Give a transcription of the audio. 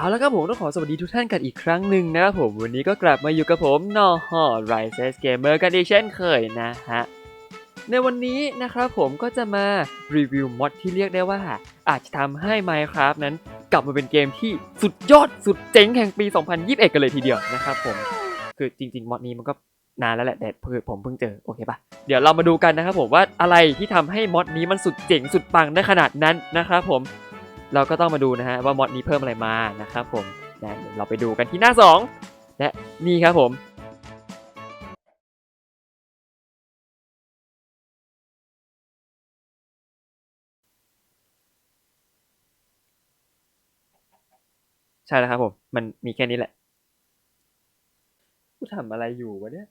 เอาละครับผมต้องขอสวัสดีทุกท่านกันอีกครั้งหนึ่งนะครับผมวันนี้ก็กลับมาอยู่กับผมนอฮอ Rise Gamer กันอีกเช่นเคยนะฮะในวันนี้นะครับผมก็จะมารีวิวมอดที่เรียกได้ว่า อาจจะทำให้ Minecraft นั้นกลับมาเป็นเกมที่สุดยอดสุดเจ๋งแห่งปี 2021 กันเลยทีเดียวนะครับผมคือจริง ๆมอดนี้มันก็นานแล้วแหละแต่เพิ่งผมเพิ่งเจอโอเคปะเดี๋ยวเรามาดูกันนะครับผมว่าอะไรที่ทำให้มอดนี้มันสุดเจ๋งสุดปังได้ขนาดนั้นนะครับผม เราก็ต้องมาดูนะฮะว่ามอดนี้เพิ่มอะไรมานะครับผมนะเราไปดูกันที่หน้า 2 และนี่ครับผมใช่แล้วครับผม มันมีแค่นี้แหละกูทำอะไรอยู่วะเนี่ย